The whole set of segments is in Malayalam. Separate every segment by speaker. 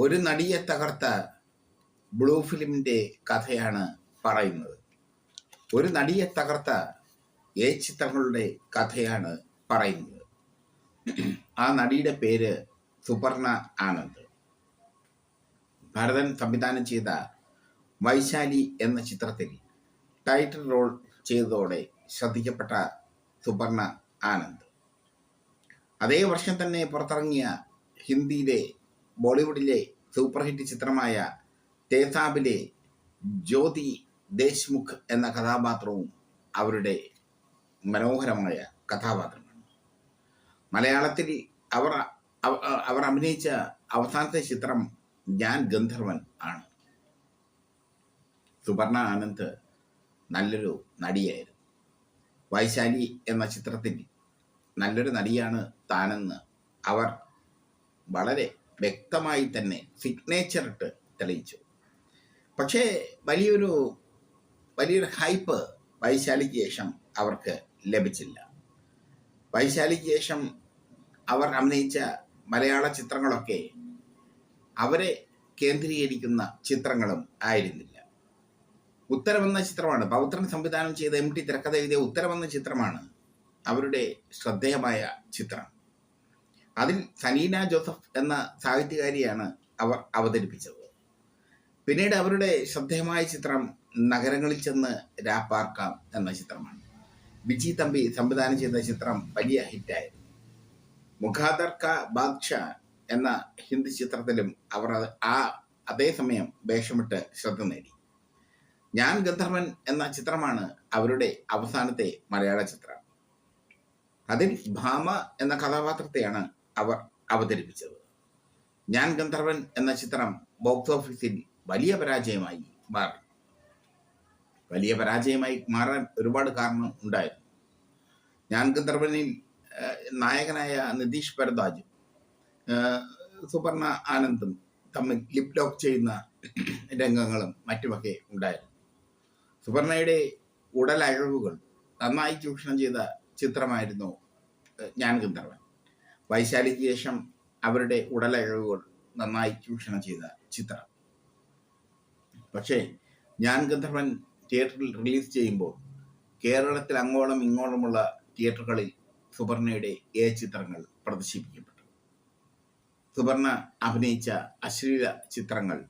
Speaker 1: ഒരു നടിയെ തകർത്ത ബ്ലൂ ഫിലിമിന്റെ കഥയാണ് പറയുന്നത്. ഒരു നടിയെ തകർത്ത ഏ ചിത്രങ്ങളുടെ കഥയാണ് പറയുന്നത്. ആ നടിയുടെ പേര് സുപർണ ആനന്ദ്. ഭരതൻ സംവിധാനം ചെയ്ത വൈശാലി എന്ന ചിത്രത്തിൽ ടൈറ്റിൽ റോൾ ചെയ്തതോടെ ശ്രദ്ധിക്കപ്പെട്ട സുപർണ ആനന്ദ്. അതേ വർഷം തന്നെ പുറത്തിറങ്ങിയ ഹിന്ദിയിലെ ബോളിവുഡിലെ സൂപ്പർ ഹിറ്റ് ചിത്രമായ തേസാബിലെ ജ്യോതി ദേശ്മുഖ് എന്ന കഥാപാത്രവും അവരുടെ മനോഹരമായ കഥാപാത്രമാണ്. മലയാളത്തിൽ അവർ അവർ അഭിനയിച്ച അവസാനത്തെ ചിത്രം ഞാൻ ഗന്ധർവൻ ആണ്. സുവർണ ആനന്ദ് നല്ലൊരു നടിയായിരുന്നു. വൈശാലി എന്ന ചിത്രത്തിൽ നല്ലൊരു നടിയാണ് താനെന്ന് അവർ വളരെ വ്യക്തമായി തന്നെ സിഗ്നേച്ചർ ഇട്ട് തെളിയിച്ചു. പക്ഷേ വലിയൊരു വലിയൊരു ഹൈപ്പ് വൈശാലിക്ക് ശേഷം അവർക്ക് ലഭിച്ചില്ല. വൈശാലിക്ക് ശേഷം അവർ അഭിനയിച്ച മലയാള ചിത്രങ്ങളൊക്കെ അവരെ കേന്ദ്രീകരിക്കുന്ന ചിത്രങ്ങളും ആയിരുന്നില്ല. ഉത്തരമെന്ന ചിത്രമാണ് പൗത്രൻ സംവിധാനം ചെയ്ത എം ടി തിരക്കഥ എഴുതിയ ഉത്തരമെന്ന ചിത്രമാണ് അവരുടെ ശ്രദ്ധേയമായ ചിത്രം. അതിൽ സനീന ജോസഫ് എന്ന സാഹിത്യകാരിയാണ് അവർ അവതരിപ്പിച്ചത്. പിന്നീട് അവരുടെ ശ്രദ്ധേയമായ ചിത്രം നഗരങ്ങളിൽ ചെന്ന് രാപ്പാർക്കാം എന്ന ചിത്രമാണ്. ബിജി തമ്പി സംവിധാനം ചെയ്ത ചിത്രം വലിയ ഹിറ്റായിരുന്നു. മുഖാദർ ക ബാദ്ഷ എന്ന ഹിന്ദി ചിത്രത്തിലും അവർ ആ അതേസമയം വേഷമിട്ട് ശ്രദ്ധ നേടി. ഞാൻ ഗന്ധർവൻ എന്ന ചിത്രമാണ് അവരുടെ അവസാനത്തെ മലയാള ചിത്രം. അതിൽ ഭാമ എന്ന കഥാപാത്രത്തെയാണ് അവർ അവതരിപ്പിച്ചത്. ഞാൻ ഗന്ധർവൻ എന്ന ചിത്രം ബോക്സ് ഓഫീസിൽ വലിയ പരാജയമായി മാറി. വലിയ പരാജയമായി മാറാൻ ഒരുപാട് കാരണം ഉണ്ടായിരുന്നു. ഞാൻ ഗന്ധർവനിൽ നായകനായ നിതീഷ് ഭരദ്വാജും സുപർണ ആനന്ദും തമ്മിൽ ലിപ് ലോക്ക് ചെയ്യുന്ന രംഗങ്ങളും മറ്റുമൊക്കെ ഉണ്ടായിരുന്നു. സുപർണയുടെ ഉടലഴകുകൾ നന്നായി ചൂഷണം ചെയ്ത ചിത്രമായിരുന്നു ഞാൻ ഗന്ധർവൻ. വൈശാലിക്ക് ശേഷം അവരുടെ ഉടലഴകുകൾ നന്നായി ചൂഷണം ചെയ്ത ചിത്രം. പക്ഷേ ഞാൻ ഗന്ധർവൻ തിയേറ്ററിൽ റിലീസ് ചെയ്യുമ്പോൾ കേരളത്തിൽ അങ്ങോളം ഇങ്ങോളമുള്ള തിയേറ്ററുകളിൽ സുപർണയുടെ ഏ ചിത്രങ്ങൾ പ്രദർശിപ്പിക്കപ്പെട്ടു. സുപർണ അഭിനയിച്ച അശ്ലീല ചിത്രങ്ങൾ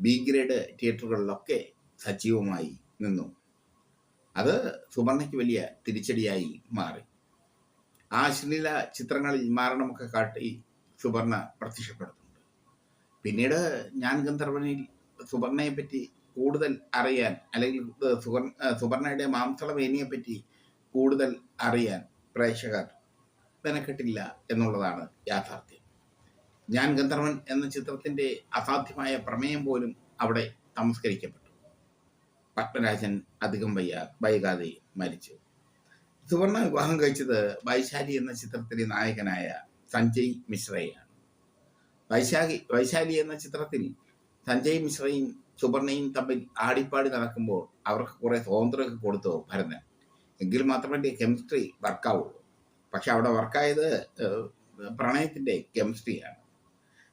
Speaker 1: ബി ഗ്രേഡ് തിയേറ്ററുകളിലൊക്കെ സജീവമായി നിന്നു. അത് സുപർണയ്ക്ക് വലിയ തിരിച്ചടിയായി മാറി. ആ അശ്ലീല ചിത്രങ്ങളിൽ മാരണമൊക്കെ കാട്ടി സുവർണ പ്രത്യക്ഷപ്പെടുന്നുണ്ട്. പിന്നീട് ഞാൻ ഗന്ധർവനിൽ സുവർണയെ പറ്റി കൂടുതൽ അറിയാൻ അല്ലെങ്കിൽ സുവർണയുടെ മാംസളവേനിയെ പറ്റി കൂടുതൽ അറിയാൻ പ്രേക്ഷകർ മെനക്കെട്ടില്ല എന്നുള്ളതാണ് യാഥാർത്ഥ്യം. ഞാൻ ഗന്ധർവൻ എന്ന ചിത്രത്തിന്റെ അസാധ്യമായ പ്രമേയം പോലും അവിടെ തമസ്കരിക്കപ്പെട്ടു പത്മരാജൻ അധികം വയ്യ വൈകാതെ മരിച്ചു. സുവർണ വിവാഹം കഴിച്ചത് വൈശാലി എന്ന ചിത്രത്തിലെ നായകനായ സഞ്ജയ് മിശ്രയാണ്. വൈശാഖി വൈശാലി എന്ന ചിത്രത്തിൽ സഞ്ജയ് മിശ്രയും സുവർണയും തമ്മിൽ ആടിപ്പാടി നടക്കുമ്പോൾ അവർക്ക് കുറെ സ്വാതന്ത്ര്യമൊക്കെ കൊടുത്തു ഭരതൻ. എങ്കിൽ മാത്രമേ കെമിസ്ട്രി വർക്കാവുള്ളൂ പക്ഷെ അവിടെ വർക്കായത് പ്രണയത്തിന്റെ കെമിസ്ട്രിയാണ്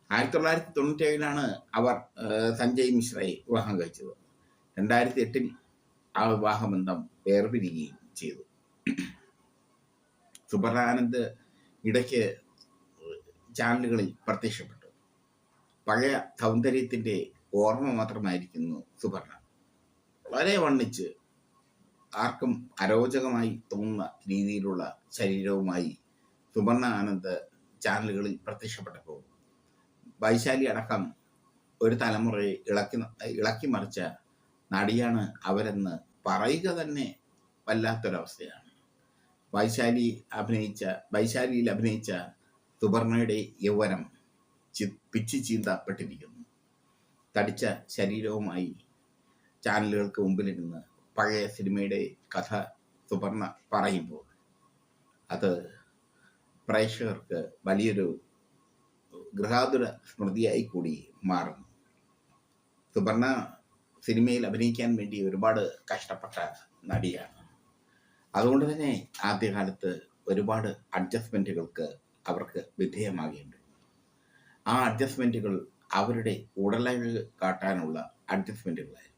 Speaker 1: ആയിരത്തി തൊള്ളായിരത്തി തൊണ്ണൂറ്റി ഏഴിലാണ് അവർ സഞ്ജയ് മിശ്രയെ വിവാഹം കഴിച്ചത്. രണ്ടായിരത്തി എട്ടിൽ ആ വിവാഹബന്ധം വേർപിരിയുകയും ചെയ്തു. സുബർണാനന്ദ് ഇടയ്ക്ക് ചാനലുകളിൽ പ്രത്യക്ഷപ്പെട്ടു. പഴയ സൗന്ദര്യത്തിന്റെ ഓർമ്മ മാത്രമായിരിക്കുന്നു സുബർണ വളരെ വണ്ണിച്ച് ആർക്കും അരോചകമായി തോന്നുന്ന രീതിയിലുള്ള ശരീരവുമായി സുബർണ ആനന്ദ് ചാനലുകളിൽ പ്രത്യക്ഷപ്പെട്ടപ്പോൾ വൈശാലി അടക്കം ഒരു തലമുറയെ ഇളക്കി ഇളക്കി മറിച്ച നടിയാണ് അവരെന്ന് പറയുക തന്നെ വല്ലാത്തൊരവസ്ഥയാണ്. വൈശാലി അഭിനയിച്ച വൈശാലിയിൽ അഭിനയിച്ച തുപർണയുടെ യൗവനം ചി പിച്ചു ചീന്തപ്പെട്ടിരിക്കുന്നു. തടിച്ച ശരീരവുമായി ചാനലുകൾക്ക് മുമ്പിലിരുന്ന് പഴയ സിനിമയുടെ കഥ തുപർണ പറയുമ്പോൾ അത് പ്രേക്ഷകർക്ക് വലിയൊരു ഗൃഹാതുര സ്മൃതിയായി കൂടി മാറുന്നു. തുപർണ സിനിമയിൽ അഭിനയിക്കാൻ വേണ്ടി ഒരുപാട് കഷ്ടപ്പെട്ട നടിയാണ്. അതുകൊണ്ട് തന്നെ ആദ്യകാലത്ത് ഒരുപാട് അഡ്ജസ്റ്റ്മെന്റുകൾക്ക് അവർക്ക് വിധേയമാകേണ്ടി ആ അഡ്ജസ്റ്റ്മെന്റുകൾ അവരുടെ ഉടലകൾ കാട്ടാനുള്ള അഡ്ജസ്റ്റ്മെന്റുകളായിരുന്നു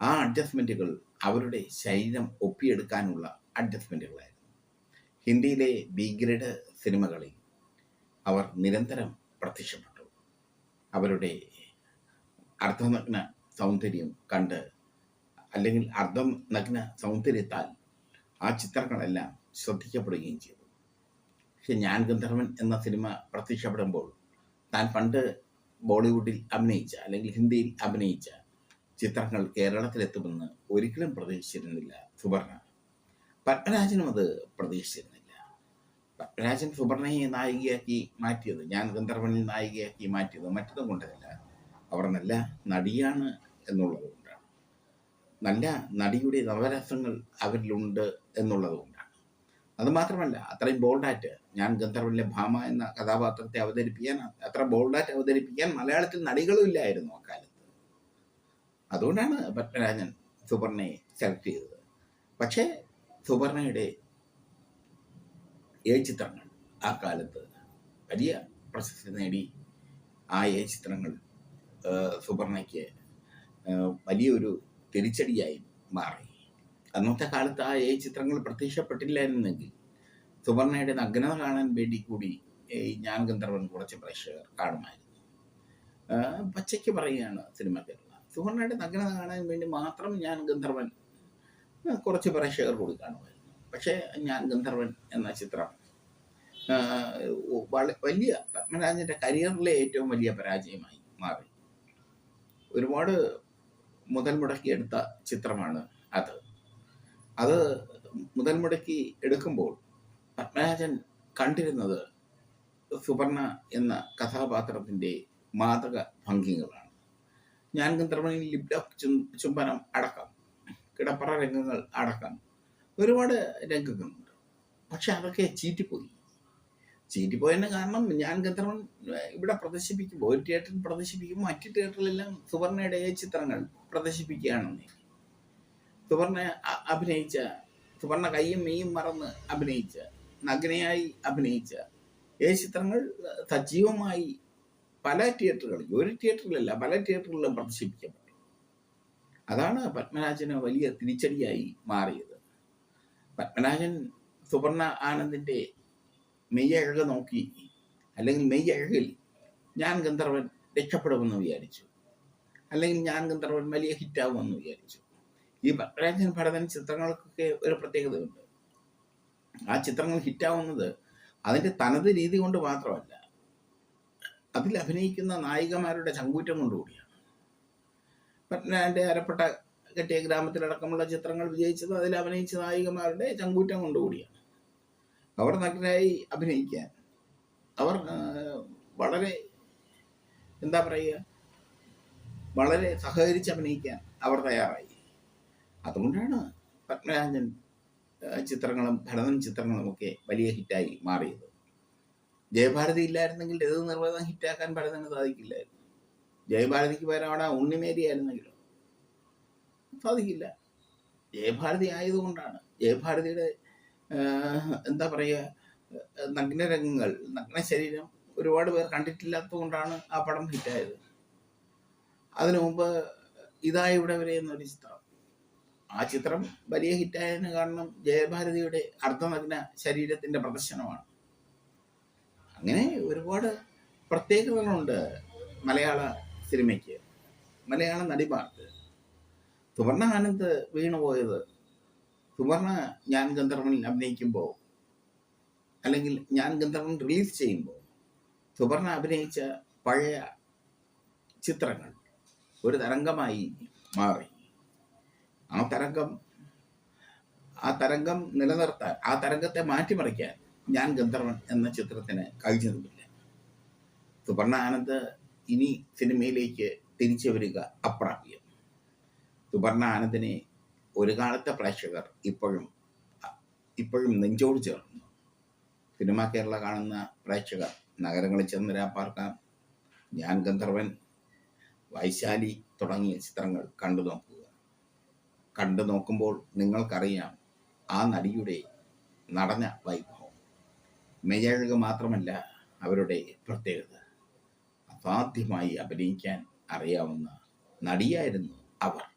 Speaker 1: ആ അഡ്ജസ്റ്റ്മെന്റുകൾ അവരുടെ ശരീരം ഒപ്പിയെടുക്കാനുള്ള അഡ്ജസ്റ്റ്മെന്റുകളായിരുന്നു ഹിന്ദിയിലെ ബി ഗ്രേഡ് സിനിമകളിൽ അവർ നിരന്തരം പ്രത്യക്ഷപ്പെട്ടു. അവരുടെ അർദ്ധനഗ്ന സൗന്ദര്യം കണ്ട് അല്ലെങ്കിൽ അർദ്ധം നഗ്ന സൗന്ദര്യത്താൽ ആ ചിത്രങ്ങളെല്ലാം ശ്രദ്ധിക്കപ്പെടുകയും ചെയ്തു. പക്ഷെ ഞാൻ ഗന്ധർവൻ എന്ന സിനിമ പ്രത്യക്ഷപ്പെടുമ്പോൾ താൻ പണ്ട് ബോളിവുഡിൽ അഭിനയിച്ച അല്ലെങ്കിൽ ഹിന്ദിയിൽ അഭിനയിച്ച ചിത്രങ്ങൾ കേരളത്തിലെത്തുമെന്ന് ഒരിക്കലും പ്രതീക്ഷിച്ചിരുന്നില്ല സുവർണ. പത്മരാജനും അത് പ്രതീക്ഷിച്ചിരുന്നില്ല. പത്മരാജൻ സുവർണയെ നായികയാക്കി മാറ്റിയത് ഞാൻ ഗന്ധർവനിൽ നായികയാക്കി മാറ്റിയത് മറ്റൊന്നും കൊണ്ടല്ല. അവർ നല്ല നടിയാണ് എന്നുള്ളത് നല്ല നടിയുടെ നവരസങ്ങൾ അവരിലുണ്ട് അത് മാത്രമല്ല അത്രയും ബോൾഡായിട്ട് ഞാൻ ഗന്ധർവനിലെ ഭാമ എന്ന കഥാപാത്രത്തെ അവതരിപ്പിക്കാൻ അത്ര ബോൾഡായിട്ട് അവതരിപ്പിക്കാൻ മലയാളത്തിൽ നടികളും ഇല്ലായിരുന്നു അക്കാലത്ത് അതുകൊണ്ടാണ് പത്മരാജൻ സുവർണയെ സെലക്ട് ചെയ്തത്. പക്ഷേ സുവർണയുടെ ഏഴ് ചിത്രങ്ങൾ ആ കാലത്ത് വലിയ പ്രശസ്തി നേടി. ആ ഏഴ് ചിത്രങ്ങൾ സുവർണയ്ക്ക് വലിയൊരു തിരിച്ചടിയായി മാറി. അന്നത്തെ കാലത്ത് ആ ഏ ചിത്രങ്ങൾ പ്രത്യക്ഷപ്പെട്ടില്ലായിരുന്നെങ്കിൽ സുവർണയുടെ നഗ്നത കാണാൻ വേണ്ടി കൂടി ഈ ഞാൻ ഗന്ധർവൻ കുറച്ച് പ്രേക്ഷകർ കാണുമായിരുന്നു. പച്ചയ്ക്ക് പറയുകയാണ് സിനിമ കേരള. സുവർണയുടെ നഗ്നത കാണാൻ വേണ്ടി മാത്രം ഞാൻ ഗന്ധർവൻ കുറച്ച് പ്രേക്ഷകർ കൂടി കാണുമായിരുന്നു. പക്ഷേ ഞാൻ ഗന്ധർവൻ എന്ന ചിത്രം വലിയ പത്മരാജന്റെ കരിയറിലെ ഏറ്റവും വലിയ പരാജയമായി മാറി. ഒരുപാട് മുതൽ മുടക്കി എടുത്ത ചിത്രമാണ് അത്. അത് മുതൽ മുടക്കി എടുക്കുമ്പോൾ പത്മരാജൻ കണ്ടിരുന്നത് സുവർണ എന്ന കഥാപാത്രത്തിന്റെ മാതക ഭംഗികളാണ്. ഞാൻ ഗന്ധർവനിൽ ലിപ്ലോക്ക് ചുംബനം അടക്കം കിടപ്പറ രംഗങ്ങൾ അടക്കം ഒരുപാട് രംഗങ്ങളുണ്ട്. പക്ഷെ അതൊക്കെ ചീറ്റിപ്പോയി. ചീറ്റിപ്പോയതിന് കാരണം ഞാൻ ഗന്ധർവൻ ഇവിടെ പ്രദർശിപ്പിക്കുമ്പോൾ ഒരു തിയേറ്ററിൽ പ്രദർശിപ്പിക്കുമ്പോൾ മറ്റു തിയേറ്ററിലെല്ലാം സുവർണയുടെ ചിത്രങ്ങൾ പ്രദർശിപ്പിക്കുകയാണെന്ന്. സുവർണ അഭിനയിച്ച സുവർണ കൈയും മെയ്യും മറന്ന് അഭിനയിച്ച നഗ്നയായി അഭിനയിച്ച ഏ ചിത്രങ്ങൾ സജീവമായി പല തിയേറ്ററുകളിൽ ഒരു തിയേറ്ററിലല്ല പല തിയേറ്ററുകളിലും പ്രദർശിപ്പിക്കപ്പെട്ടു. അതാണ് പത്മരാജന് വലിയ തിരിച്ചടിയായി മാറിയത്. പത്മരാജൻ സുവർണ ആനന്ദിന്റെ മെയ്യഴക് നോക്കി. അല്ലെങ്കിൽ മെയ്യഴകിൽ ഞാൻ ഗന്ധർവൻ രക്ഷപ്പെടുമെന്ന് വിചാരിച്ചു. അല്ലെങ്കിൽ ഞാൻ ഗന്ധർവൻ വലിയ ഹിറ്റാവുമെന്ന് വിചാരിച്ചു. ഈ പത്മരാജൻ ഭരതൻ ചിത്രങ്ങൾക്കൊക്കെ ഒരു പ്രത്യേകതയുണ്ട്. ആ ചിത്രങ്ങൾ ഹിറ്റാവുന്നത് അതിന്റെ തനത് രീതി കൊണ്ട് മാത്രമല്ല അതിൽ അഭിനയിക്കുന്ന നായികമാരുടെ ചങ്കൂറ്റം കൊണ്ടുകൂടിയാണ് പത്മനാഭന്റെ അരപ്പെട്ട കെട്ടിയ ഗ്രാമത്തിലടക്കമുള്ള ചിത്രങ്ങൾ വിജയിച്ചത് അതിൽ അഭിനയിച്ച നായികമാരുടെ ചങ്കൂറ്റം കൊണ്ടുകൂടിയാണ് അവർ നഗ്നരായി അഭിനയിക്കാൻ. അവർ വളരെ എന്താ പറയുക വളരെ സഹകരിച്ച് അഭിനയിക്കാൻ അവർ തയ്യാറായി. അതുകൊണ്ടാണ് പത്മരാജൻ ചിത്രങ്ങളും ഭരതൻ ചിത്രങ്ങളും ഒക്കെ വലിയ ഹിറ്റായി മാറിയത്. ജയഭാരതി ഇല്ലായിരുന്നെങ്കിൽ രഥ നിർവഹം ഹിറ്റാക്കാൻ ഭരതന് സാധിക്കില്ലായിരുന്നു. ജയഭാരതിക്ക് പകരം അവിടെ ഉണ്ണിമേരി ആയിരുന്നെങ്കിലും? സാധിക്കില്ല. ജയഭാരതി ആയതുകൊണ്ടാണ്. ജയഭാരതിയുടെ എന്താ പറയുക നഗ്നരംഗങ്ങൾ നഗ്ന ശരീരം ഒരുപാട് പേർ കണ്ടിട്ടില്ലാത്തത് കൊണ്ടാണ് ആ പടം ഹിറ്റായത്. അതിനു മുമ്പ് ഇതാ ഇവിടെ വരെ എന്നൊരു ചിത്രം. ആ ചിത്രം വലിയ ഹിറ്റായതിന് കാരണം ജയഭാരതിയുടെ അർദ്ധനഗ്ന ശരീരത്തിന്റെ പ്രദർശനമാണ്. അങ്ങനെ ഒരുപാട് പ്രത്യേകതകളുണ്ട് മലയാള സിനിമയ്ക്ക്. മലയാള നടിമാർക്ക്. സുവർണ ആനന്ദ് വീണുപോയത് സുവർണ ഞാൻ ഗന്ധർവനിൽ അഭിനയിക്കുമ്പോൾ അല്ലെങ്കിൽ ഞാൻ ഗന്ധർവൻ റിലീസ് ചെയ്യുമ്പോൾ സുവർണ അഭിനയിച്ച പഴയ ചിത്രങ്ങൾ ഒരു തരംഗമായി മാറി. ആ തരംഗം ആ തരംഗം നിലനിർത്താൻ ആ തരംഗത്തെ മാറ്റിമറിക്കാൻ ഞാൻ ഗന്ധർവൻ എന്ന ചിത്രത്തിന് കഴിഞ്ഞതുമില്ല. സുവർണ ആനന്ദ് ഇനി സിനിമയിലേക്ക് തിരിച്ചു വരിക അപ്രാപ്യം. സുവർണ ആനന്ദിനെ ഒരു കാലത്തെ പ്രേക്ഷകർ ഇപ്പോഴും ഇപ്പോഴും നെഞ്ചോട് ചേർന്നു. സിനിമ കേരള കാണുന്ന പ്രേക്ഷകർ നഗരങ്ങളിൽ ചെന്ന് രാപ്പാർക്കാം ഞാൻ ഗന്ധർവൻ വൈശാലി തുടങ്ങിയ ചിത്രങ്ങൾ കണ്ടു നോക്കുക. കണ്ടു നോക്കുമ്പോൾ നിങ്ങൾക്കറിയാം ആ നടിയുടെ നടന വൈഭവം. മെയ്യഴക് മാത്രമല്ല അവരുടെ പ്രത്യേകത. അസാധ്യമായി അഭിനയിക്കാൻ അറിയാവുന്ന നടിയായിരുന്നു അവർ.